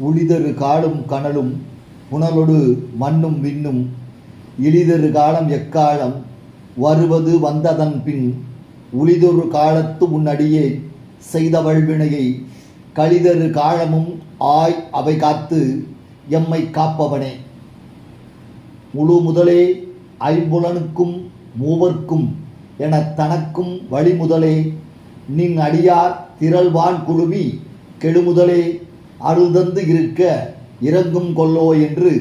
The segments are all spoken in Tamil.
உளிதரு காலும் கனலும் புனலொடு மண்ணும் விண்ணும் இளிதரு காலம் எக்காலம் வருவது வந்ததன் பின் உளிதொரு காலத்து முன்னடியே செய்த வல்வினையை கழிதரு காலமும் ஆய் அவை காத்து எம்மை காப்பவனே. முழு முதலே ஐம்புலனுக்கும் மூவர்க்கும் என தனக்கும் வழிமுதலே நின் அடியார் திரள்வான் குழுமி கெடுமுதலே அருள்தந்து இருக்க இறங்கும் கொல்லோ என்று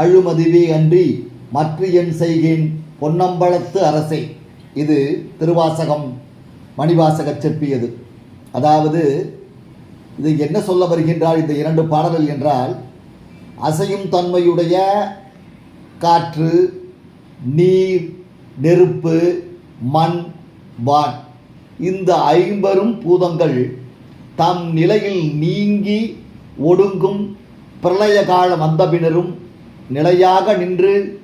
அழுமதிவே அன்றி மற்ற என் செய்கேன் பொன்னம்பலத்து அரசே. இது திருவாசகம் மணிவாசக செப்பியது. அதாவது இது என்ன சொல்ல வருகின்றார் இந்த இரண்டு பாடல்கள் என்றால் அசையும் தன்மையுடைய காற்று நீர் நெருப்பு மண் வான். இந்த ஐம்பெரும் பூதங்கள் தம் நிலையில் நீங்கி ஒடுங்கும் பிரளய காலம் வந்தபினரும் நிலையாக நின்று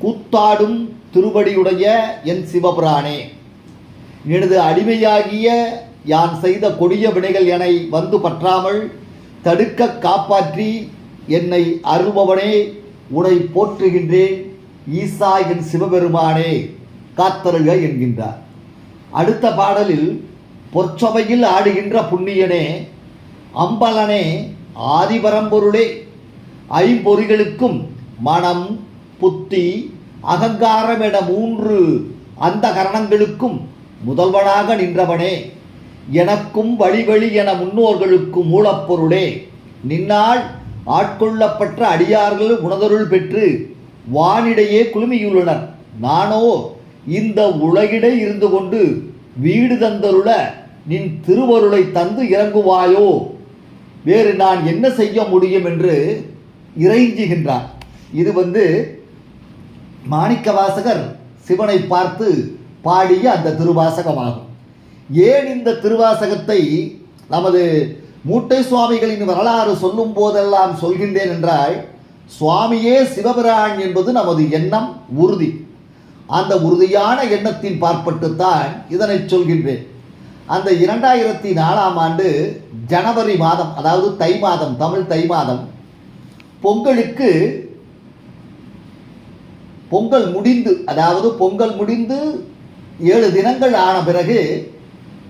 கூத்தாடும் திருவடியுடைய என் சிவபிரானே எனது அடிமையாகிய யான் செய்த கொடிய வினைகள் என வந்து பற்றாமல் தடுக்க காப்பாற்றி என்னை அருள்பவனே உனை போற்றுகின்றேன் ஈசா என் சிவபெருமானே காத்தருக என்கின்றார். அடுத்த பாடலில் பொற்சபையில் ஆடுகின்ற புண்ணியனே அம்பலனே ஆதிபரம்பொருளே. ஐம்பொறிகளுக்கும் மனம் புத்தி அகங்காரம் என மூன்று அந்த கரணங்களுக்கும் முதல்வனாக நின்றவனே. எனக்கும் வழிவழி என முன்னோர்களுக்கும் மூலப்பொருளே. நின்னால் ஆட்கொள்ளப்பட்ட அடியார்கள் உணதருள் பெற்று வானிடையே குழுமியுள்ளனர். நானோ இந்த உலகிடை இருந்து கொண்டு வீடு தந்தருள நின் திருவருளை தந்து இறங்குவாயோ? வேறு நான் என்ன செய்ய முடியும் என்று இறைஞ்சுகின்றார். இது வந்து மாணிக்கவாசகர் சிவனை பார்த்து பாடிய அந்த திருவாசகமாகும். ஏன் இந்த திருவாசகத்தை நமது மூட்டை சுவாமிகளின் வரலாறு சொல்லும் போதெல்லாம் சொல்கின்றேன் என்றால் சுவாமியே சிவபிரான் என்பது நமது எண்ணம் உறுதி. அந்த உறுதியான எண்ணத்தின் பார்ப்பட்டுத்தான் இதனை சொல்கின்றேன். அந்த இரண்டாயிரத்தி நாலாம் ஆண்டு ஜனவரி மாதம் அதாவது தை மாதம் தமிழ் தை மாதம் பொங்கலுக்கு பொங்கல் முடிந்து அதாவது பொங்கல் முடிந்து ஏழு தினங்கள் ஆன பிறகு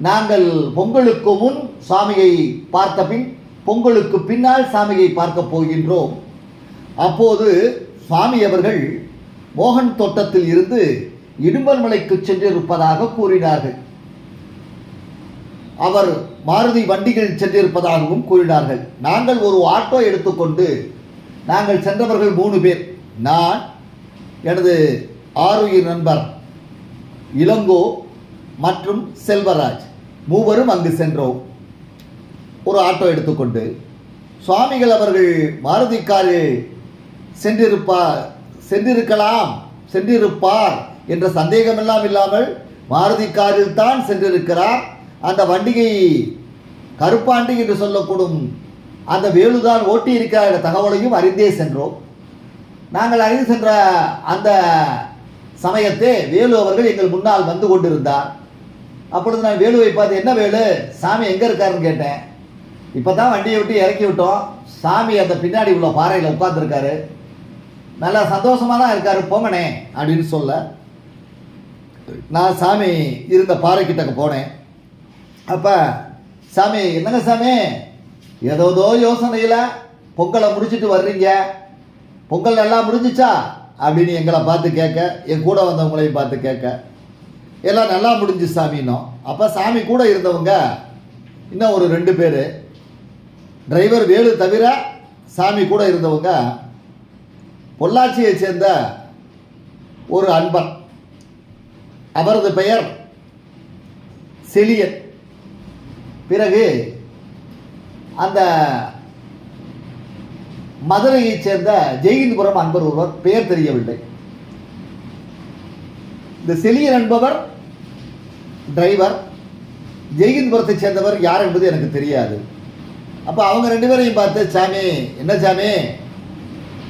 நாங்கள் பொங்கலுக்கு முன் சாமியை பார்த்த பின் பொங்கலுக்கு பின்னால் சாமியை பார்க்க போகின்றோம். அப்போது சுவாமி அவர்கள் மோகன் தோட்டத்தில் இருந்து இடும்பல்மலைக்கு சென்றிருப்பதாக கூறினார்கள். அவர் மாருதி வண்டிகள் சென்றிருப்பதாகவும் கூறினார்கள். நாங்கள் ஒரு ஆட்டோ எடுத்துக்கொண்டு நாங்கள் சென்றவர்கள் மூணு பேர். நான் எனது ஆரோக்கிய நண்பர் இளங்கோ மற்றும் செல்வராஜ் மூவரும் அங்கு சென்றோம். ஒரு ஆட்டோ எடுத்துக்கொண்டு சுவாமிகள் அவர்கள் மாருதி காரில் சென்றிருப்பார் சென்றிருக்கலாம் சென்றிருப்பார் என்ற சந்தேகமெல்லாம் இல்லாமல் மாருதி காரில் தான் சென்றிருக்கிறார். அந்த வண்டியை கருப்பாண்டி என்று சொல்லக்கூடும். அந்த வேலுதான் ஓட்டி இருக்கிற என்ற தகவலையும் அறிந்தே சென்றோம். நாங்கள் அறிந்து சென்ற அந்த சமயத்தே வேலு அவர்கள் எங்கள் முன்னால் வந்து கொண்டிருந்தார். அப்பொழுது நான் வேலுவை பார்த்து என்ன வேலு சாமி எங்கே இருக்காருன்னு கேட்டேன். இப்போ தான் வண்டியை விட்டு இறக்கி விட்டோம். சாமி அந்த பின்னாடி உள்ள பாறையில் உட்காந்துருக்காரு நல்லா சந்தோஷமாக தான் இருக்காரு போங்கண்ணே அப்படின்னு சொல்ல நான் சாமி இருந்த பாறை கிட்டக்க போனேன். அப்போ சாமி என்னங்க சாமி? ஏதோதோ யோசனையில் பொங்கலை முடிச்சுட்டு வர்றீங்க. பொங்கல் நல்லா முடிஞ்சிச்சா? அப்படின்னு எங்களை பார்த்து கேட்க என் கூட வந்தவங்களையும் பார்த்து கேட்க எல்லாம் நல்லா முடிஞ்சு சாமின்னோம் அப்போ சாமி கூட இருந்தவங்க இன்னும் ஒரு ரெண்டு பேர். டிரைவர் வேலு தவிர சாமி கூட இருந்தவங்க பொள்ளாச்சியை சேர்ந்த ஒரு அன்பர் அவரது பெயர் செலியன். பிறகு அந்த மதுரையைச் சேர்ந்த ஜெயிந்தபுரம் அன்பர் ஒருவர் பெயர் தெரியவில்லை. இந்த செலியன் என்பவர் டிரைவர் ஜெயின்புரத்தைச் சேர்ந்தவர் யார் என்பது எனக்கு தெரியாது. அப்போ அவங்க ரெண்டு பேரையும் பார்த்து சாமி என்ன சாமி?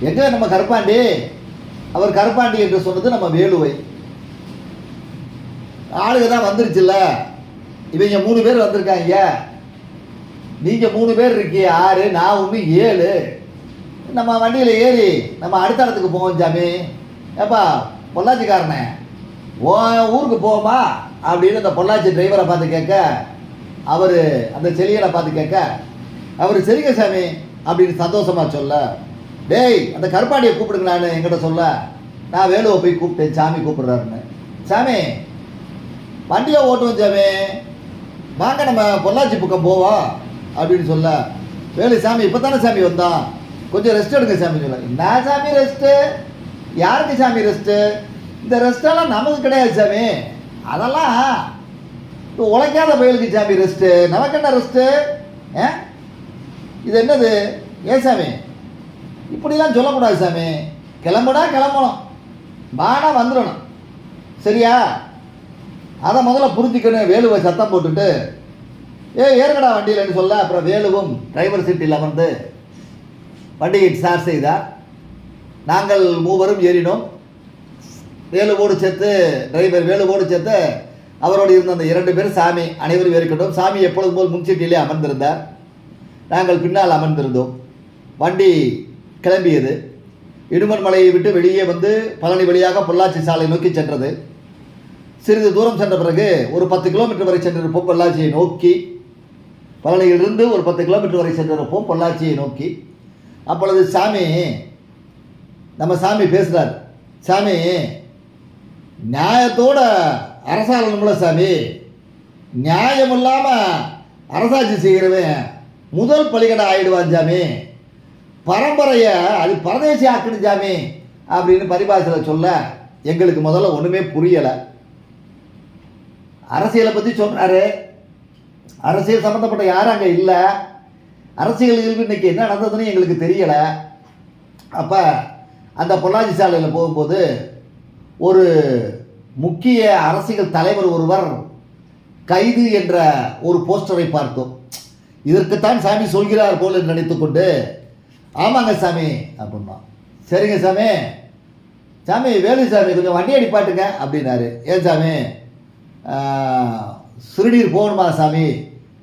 எங்க நம்ம கருப்பாண்டி? அவர் கருப்பாண்டி என்று சொன்னது நம்ம வேலுவை. ஆளுக தான் வந்துருச்சுல்ல. இவங்க மூணு பேர் வந்திருக்காங்க. நீங்கள் மூணு பேர் இருக்கீங்க. ஆறு நான் ஒன்று ஏழு. நம்ம வண்டியில் ஏறி நம்ம அடுத்த இடத்துக்கு போவோம் சாமி. ஏப்பா பொள்ளாச்சிக்காரனே. ஓ ஊருக்கு போவோமா? அப்படின்னு அந்த பொள்ளாச்சி டிரைவரை பார்த்து கேட்க அவர் அந்த செலியனை பார்த்து கேட்க அவர் சரிங்க சாமி அப்படின்னு சந்தோஷமா சொல்ல டேய் அந்த கருப்பாடியை கூப்பிடுங்களான்னு என்கிட்ட சொல்ல. நான் வேலுவை போய் கூப்பிட்டேன். சாமி கூப்பிடுறாருன்னு. சாமி வண்டியை ஓட்டுவோம் சாமி. வாங்க நம்ம பொள்ளாச்சி பக்கம் போவோம் அப்படின்னு சொல்ல. வேலு சாமி இப்போ தானே சாமி வந்தான் கொஞ்சம் ரெஸ்ட் எடுங்க சாமி சொல்ல. என்ன சாமி ரெஸ்ட்டு யாருக்கு சாமி ரெஸ்ட்டு இந்த ரெஸ்டெல்லாம் நமக்கு கிடையாது சாமி. அதெல்லாம் இப்போ உழைக்காத பயலுக்கு சாமி ரெஸ்ட்டு நமக்கு என்ன ரெஸ்ட்டு ஏ? இது என்னது? ஏன் சாமி? இப்படிலாம் சொல்லக்கூடாது சாமி. கிளம்புனா கிளம்பணும். வானா வந்துடணும். சரியா? அதை முதல்ல புரிஞ்சுக்கணும். வேலுவை சத்தம் போட்டுட்டு ஏ ஏறுகடா வண்டியில்னு சொல்ல. அப்புறம் வேலுவும் டிரைவர் சீட்டில் அமர்ந்து வண்டியை சார் செய்தார் நாங்கள் மூவரும் ஏறினோம். வேலுவோடு சேர்த்து டிரைவர் வேலுவோடு சேர்த்து அவரோடு இருந்த அந்த இரண்டு பேரும் சாமி அனைவரும் ஏறிக்கொண்டோம். சாமி எப்பொழுதும் போல் முன்சீட்டிலே அமர்ந்திருந்தார். நாங்கள் பின்னால் அமர்ந்திருந்தோம். வண்டி கிளம்பியது. இடுமன் மலையை விட்டு வெளியே வந்து பழனி வழியாக பொள்ளாச்சி சாலை நோக்கி சென்றது. சிறிது தூரம் சென்ற பிறகு ஒரு பத்து கிலோமீட்டர் வரை சென்றிருப்போம் பொள்ளாச்சியை நோக்கி பழனியிலிருந்து ஒரு பத்து கிலோமீட்டர் வரை சென்றிருப்போம் பொள்ளாச்சியை நோக்கி அப்பொழுது சாமி நம்ம சாமி பேசுகிறார் சாமி நியாயத்தோட அரசாங்கம்ல சாமி. நியாயம் இல்லாமல் அரசாட்சி செய்கிறவன் முதல் பலிகடை ஆயிடுவான் சாமி. பரம்பரையை அது பரதேசி ஆக்கணும் சாமி அப்படின்னு பரிபாசையில் சொல்ல எங்களுக்கு முதல்ல ஒன்றுமே புரியலை. அரசியலை பற்றி சொன்னார் அரசியல் சம்மந்தப்பட்ட யாரும் அங்கே இல்லை. அரசியல் இன்னைக்கு என்ன நடந்ததுன்னு எங்களுக்கு தெரியலை. அப்போ அந்த பொள்ளாச்சி சாலையில் போகும்போது ஒரு முக்கிய அரசியல் தலைவர் ஒருவர் கைது என்ற ஒரு போஸ்டரை பார்த்தோம். இதற்குத்தான் சாமி சொல்கிறார் போல் என்று நினைத்துக்கொண்டு ஆமாங்க சாமி அப்படின்னா சரிங்க சாமி. சாமி வேலு சாமி கொஞ்சம் வண்டி அடிப்பாட்டுங்க அப்படின்னாரு. ஏன் சாமி? சிறுநீர் போகணுமா சாமி?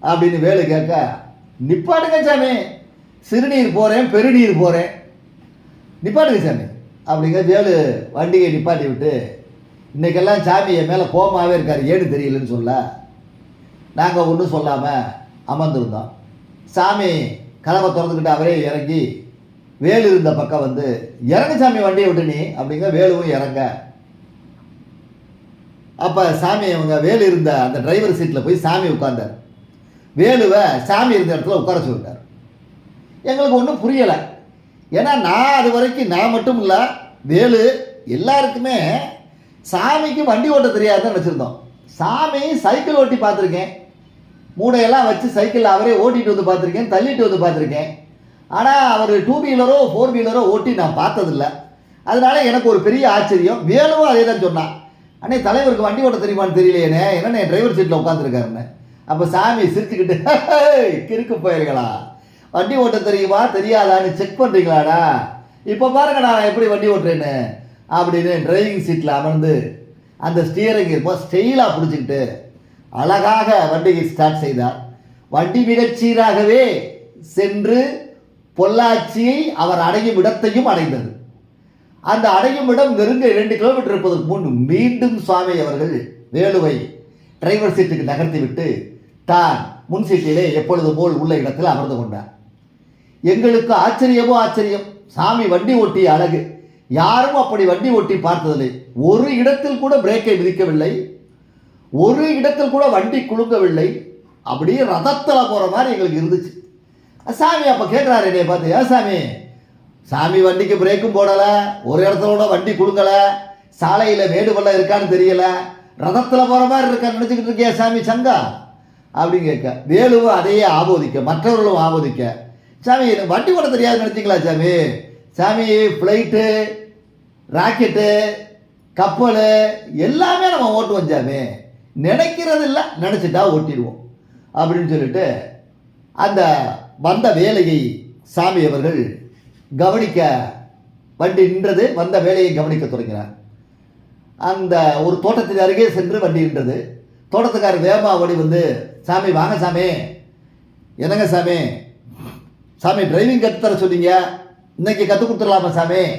அப்படின்னு வேலு கேட்க நிப்பாட்டுங்க சாமி. சிறுநீர் போகிறேன் பெருநீர் போகிறேன் நிப்பாட்டுங்க சாமி. அப்படிங்க வேலு வண்டியை நிப்பாட்டி விட்டு இன்னைக்கெல்லாம் சாமி என் மேலே கோமாவே இருக்கார். ஏன்னு தெரியலன்னு சொல்ல. நாங்கள் ஒன்றும் சொல்லாமல் அமர்ந்திருந்தோம். சாமி கதவை திறந்துக்கிட்டு அவரே இறங்கி வேலு இருந்த பக்கம் வந்து இறங்கு சாமி வண்டியை விட்டு நீ அப்படிங்க வேலுவும் இறங்க. அப்போ சாமி அவங்க வேலு இருந்த அந்த டிரைவர் சீட்டில் போய் சாமி உட்கார்ந்தார். வேலுவை சாமி இருந்த இடத்துல உட்கார சொல்லிட்டார். எங்களுக்கு ஒன்றும் புரியலை. ஏன்னா நான் அது வரைக்கும் நான் மட்டும் இல்லை வேலு எல்லாருக்குமே சாமிக்கு வண்டி ஓட்ட தெரியாதுன்னு வச்சுருந்தோம் சாமி சைக்கிள் ஓட்டி பார்த்துருக்கேன். மூடையெல்லாம் வச்சு சைக்கிளில் அவரே ஓட்டிட்டு வந்து பார்த்துருக்கேன் தள்ளிட்டு வந்து பார்த்துருக்கேன். ஆனால் அவர் டூ வீலரோ ஃபோர் வீலரோ ஓட்டி நான் பார்த்ததில்ல. அதனால எனக்கு ஒரு பெரிய ஆச்சரியம். வேலுவும் அதே தான் சொன்னான். அண்ணே தலைவருக்கு வண்டி ஓட்ட தெரியுமான்னு தெரியலையேண்ணே. என்னண்ணே டிரைவர் சீட்டில் உட்காந்துருக்காருன்னு அப்போ சாமி சிரிச்சுக்கிட்டு கிறுக்கு போயிருங்களா வண்டி ஓட்ட தெரியுமா? தெரியாதான்னு செக் பண்ணுறீங்களாடா இப்போ பாருங்க நான் எப்படி வண்டி ஓட்டுறேன்னு. அப்படின்னு டிரைவிங் சீட்டில் அமர்ந்து அந்த ஸ்டியரிங் இப்போ ஸ்டெயிலாக பிடிச்சிக்கிட்டு அழகாக வண்டியை ஸ்டார்ட் செய்தார். வண்டி மிகச்சீராகவே சென்று பொள்ளாச்சியை அவர் அடையும் இடத்தையும் அடைந்தது. அந்த அடையும் இடம் நெருங்க இரண்டு கிலோமீட்டர் இருப்பதற்கு முன் மீண்டும் சுவாமி அவர்கள் வேலுவை டிரைவர் சீட்டுக்கு நகர்த்தி விட்டு தான் முன் சீட்டிலே எப்பொழுது போல் உள்ள இடத்தில் அமர்ந்து கொண்டார். எங்களுக்கு ஆச்சரியமோ ஆச்சரியம். சாமி வண்டி ஓட்டிய அழகு. யாரும் அப்படி வண்டி ஓட்டி பார்த்ததில்லை. ஒரு இடத்தில் கூட பிரேக்கை விதிக்கவில்லை ஒரு இடத்தில் கூட வண்டி குலுங்கவில்லை. அப்படியே ரதத்தில் போகிற மாதிரி எங்களுக்கு இருந்துச்சு. சாமி அப்போ கேட்குறாரு என்னைய பார்த்து ஏன் சாமி? சாமி வண்டிக்கு பிரேக்கும் போடலை ஒரு இடத்துல கூட வண்டி கொடுக்கலை சாலையில் மேடு பள்ளம் இருக்கான்னு தெரியல ரதத்தில் போகிற மாதிரி இருக்கான்னு நினச்சிக்கிட்டு இருக்கியா சாமி சங்கா? அப்படின்னு கேட்க வேலுவும் அதையே ஆபோதிக்க மற்றவர்களும் ஆபோதிக்க சாமி எனக்கு வண்டி ஓட தெரியாது நினச்சிங்களா சாமி? சாமி ஃப்ளைட்டு ராக்கெட்டு கப்பல் எல்லாமே நம்ம ஓட்டுவோம் சாமி. நினைக்கிறது இல்லை நினச்சிட்டா ஓட்டிடுவோம் அப்படின்னு சொல்லிட்டு அந்த வந்த வேலையை சாமி அவர்கள் கவனிக்க வண்டி நின்றது வந்த வேலையை கவனிக்க தொடங்கினார். அந்த ஒரு தோட்டத்தின் அருகே சென்று வண்டி நின்றது. தோட்டத்துக்காரர் வேமா ஓடி வந்து சாமி வாங்க சாமி. என்னங்க சாமி? சாமி டிரைவிங் கற்றுத்தர தர சொன்னீங்க. இன்னைக்கு கற்றுக் கொடுத்துடலாமா சாமி?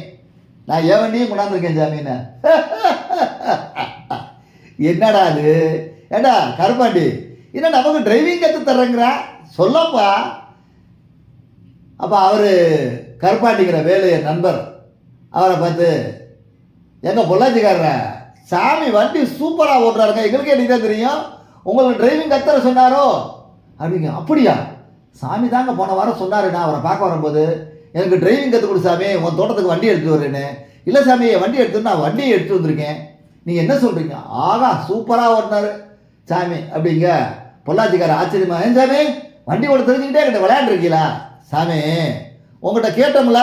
நான் ஏன் வண்டியும் கொண்டாந்துருக்கேன் சாமின்னு. என்னடா அது? ஏண்டா கருப்பாண்டி? என்ன நமக்கு டிரைவிங் கற்று தர்றேங்கிறா? சொல்லப்பா. அப்போ அவர் கருப்பாட்டிக்கிற வேலு நண்பர் அவரை பார்த்து எங்கள் பொள்ளாச்சிக்காரர் சாமி வண்டி சூப்பராக ஓட்டுறாருங்க எங்களுக்கே நீங்கள் தான் தெரியும். உங்களுக்கு டிரைவிங் கத்தர சொன்னாரோ? அப்படிங்க அப்படியா? சாமி தாங்க போன வாரம் சொன்னார் நான் அவரை பார்க்க வரும்போது. எனக்கு டிரைவிங் கற்றுக் கொடு சாமி உன் தோட்டத்துக்கு வண்டி எடுத்து வரேன்னு இல்லை சாமி வண்டி எடுத்து நான் வண்டியை எடுத்து வந்திருக்கேன். நீங்கள் என்ன சொல்கிறீங்க ஆகா சூப்பராக ஓட்டினார். சாமி அப்படிங்க பொள்ளாச்சிக்கார ஆச்சரியமா ஏன் சாமி வண்டி ஓட தெரிஞ்சுக்கிட்டே என்கிட்ட விளையாண்டுருக்கீங்களா? சாமி உங்கள்கிட்ட கேட்டோம்ல.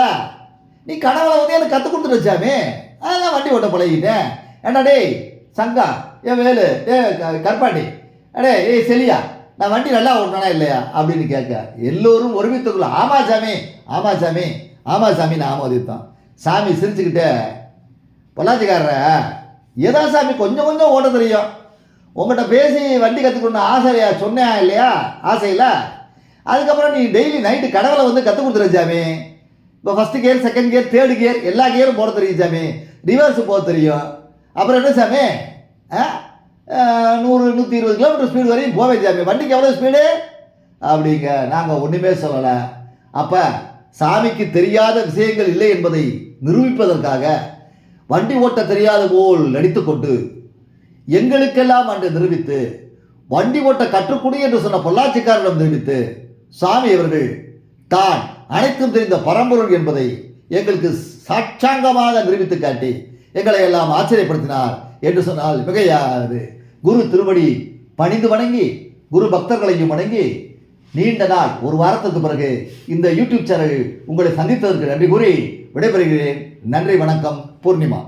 நீ கடவுளை வந்து எனக்கு கற்றுக் கொடுத்துட்டு சாமி. அதெல்லாம் வண்டி ஓட்ட பழகிட்டேன் ஏண்டா டேய் சங்கா ஏ வேலு ஏ க- அடே ஏய் செலியா நான் வண்டி நல்லா ஓட்டணா இல்லையா? அப்படின்னு கேட்க. எல்லோரும் ஒருமித்துக்குள்ள ஆமா சாமி ஆமா சாமி ஆமா சாமி நான் ஆமோதித்தான் சாமி சிரிச்சுக்கிட்டு பொள்ளாச்சிக்காரர ஏதா சாமி கொஞ்சம் கொஞ்சம் ஓட்ட தெரியும். உங்கள்கிட்ட பேசி வண்டி கற்றுக்கணும்னு ஆசையா சொன்னேன் இல்லையா? ஆசையில் அதுக்கப்புறம் நீ டெய்லி நைட்டு கடவுளை வந்து கற்றுக் கொடுத்துரு சாமி. இப்போ first gear second gear third gear எல்லா கியரும் போட தெரியும் சாமி. ரிவர்ஸ் போக தெரியும். அப்புறம் என்ன சாமி? ஆ? நூறு நூற்றி இருபது கிலோமீட்டர் ஸ்பீடு வரையும் போவேன் சாமி. வண்டிக்கு எவ்வளோ ஸ்பீடு அப்படிங்க. நாங்கள் ஒன்றுமே சொல்லலை. அப்போ சாமிக்கு தெரியாத விஷயங்கள் இல்லை என்பதை நிரூபிப்பதற்காக வண்டி ஓட்ட தெரியாத போல் நடித்துக்கொண்டு எங்களுக்கெல்லாம் அன்று நிரூபித்து வண்டி ஓட்ட கற்றுக்குடி என்று சொன்ன பொள்ளாச்சிக்காரனிடம் நிரூபித்து சாமி அவர்கள் தான் அனைத்தும் தெரிந்த பரம்பொருள் என்பதை எங்களுக்கு சாட்சாங்கமாக நிரூபித்து காட்டி எங்களை எல்லாம் ஆச்சரியப்படுத்தினார் என்று சொன்னால் மிகையாது. குரு திருவடி பணிந்து வணங்கி குரு பக்தர்களையும் வணங்கி நீண்ட நாள் ஒரு வாரத்துக்கு பிறகு இந்த யூடியூப் சேனலில் உங்களை சந்தித்ததற்கு நன்றி கூறி விடைபெறுகிறேன். நன்றி வணக்கம் பூர்ணிமா.